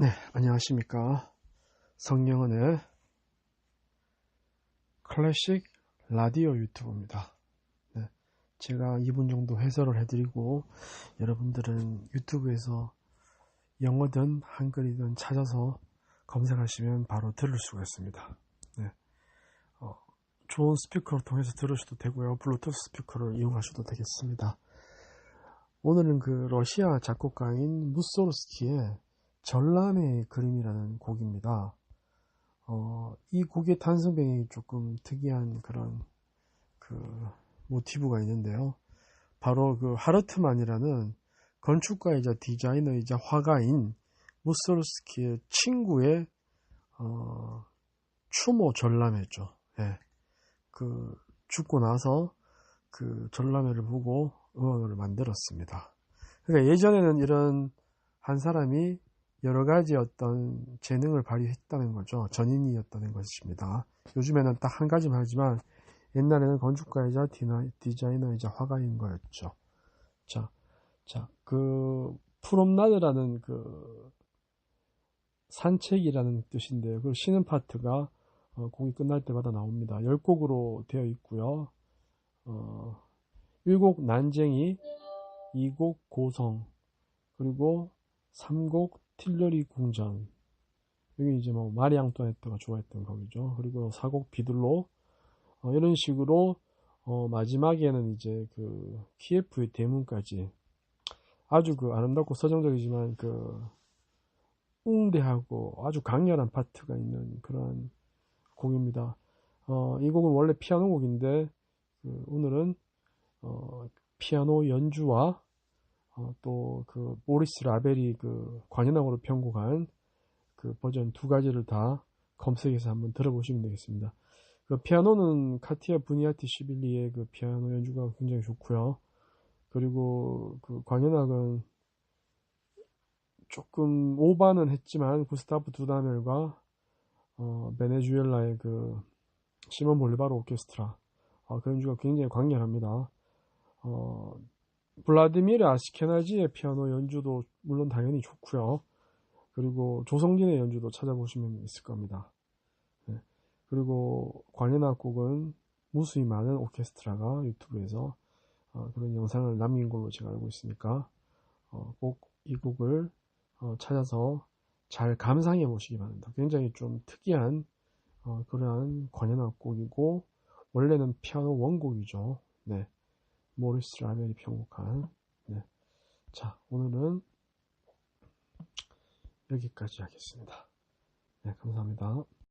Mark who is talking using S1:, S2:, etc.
S1: 네, 안녕하십니까. 성령은의 클래식 라디오 유튜브입니다. 네, 제가 2분 정도 해설을 해드리고 여러분들은 유튜브에서 영어든 한글이든 찾아서 검색하시면 바로 들을 수가 있습니다. 네, 어, 좋은 스피커를 통해서 들으셔도 되고요. 블루투스 스피커를 이용하셔도 되겠습니다. 오늘은 그 러시아 작곡가인 무소르스키의 전람의 그림이라는 곡입니다. 어, 이 곡의 배경이 조금 특이한 그런 그 모티브가 있는데요. 바로 그 하르트만이라는 건축가이자 디자이너이자 화가인 무소르스키의 친구의 어, 추모 전람회죠. 예. 그 죽고 나서 그 전람회를 보고 음악을 만들었습니다. 그러니까 예전에는 이런 한 사람이 여러 가지 어떤 재능을 발휘했다는 거죠. 전인이었다는 것입니다. 요즘에는 딱 한 가지만 하지만 옛날에는 건축가이자 디자이너이자 화가인 거였죠. 자, 자, 그 프롬나드라는 그 산책이라는 뜻인데요. 그 쉬는 파트가 어, 곡이 끝날 때마다 나옵니다. 10곡으로 되어 있고요. 어, 1곡 난쟁이, 2곡 고성, 그리고 3곡 틸러리 궁전 여기 이제 뭐 마리 앙토네트가 좋아했던 거기죠. 그리고 사곡 비둘로 어, 이런 식으로 어, 마지막에는 이제 그 키예프의 대문까지 아주 그 아름답고 서정적이지만 그 웅대하고 아주 강렬한 파트가 있는 그런 곡입니다. 어, 이 곡은 원래 피아노 곡인데 그 오늘은 어, 피아노 연주와 어, 또그 모리스 라벨이 그 관현악으로 편곡한 그 버전 두 가지를 다 검색해서 한번 들어보시면 되겠습니다. 그 피아노는 카티아 부니아티 시빌리의 그 피아노 연주가 굉장히 좋고요. 그리고 그 관현악은 조금 오바는 했지만 구스타프 두다멜과 어, 베네수엘라의 그 시몬 볼리바르 오케스트라 어, 그 연주가 굉장히 광렬합니다. 어, 블라디미르 아시케나지의 피아노 연주도 물론 당연히 좋고요. 그리고 조성진의 연주도 찾아보시면 있을 겁니다. 네. 그리고 관현악곡은 무수히 많은 오케스트라가 유튜브에서 어, 그런 영상을 남긴 걸로 제가 알고 있으니까 어, 꼭이 곡을 어, 찾아서 잘 감상해 보시기 바랍니다. 굉장히 좀 특이한 어, 그러한 관현악 곡이고 원래는 피아노 원곡이죠. 네. 모리스 라멜이 편곡한 네. 자 오늘은 여기까지 하겠습니다. 네 감사합니다.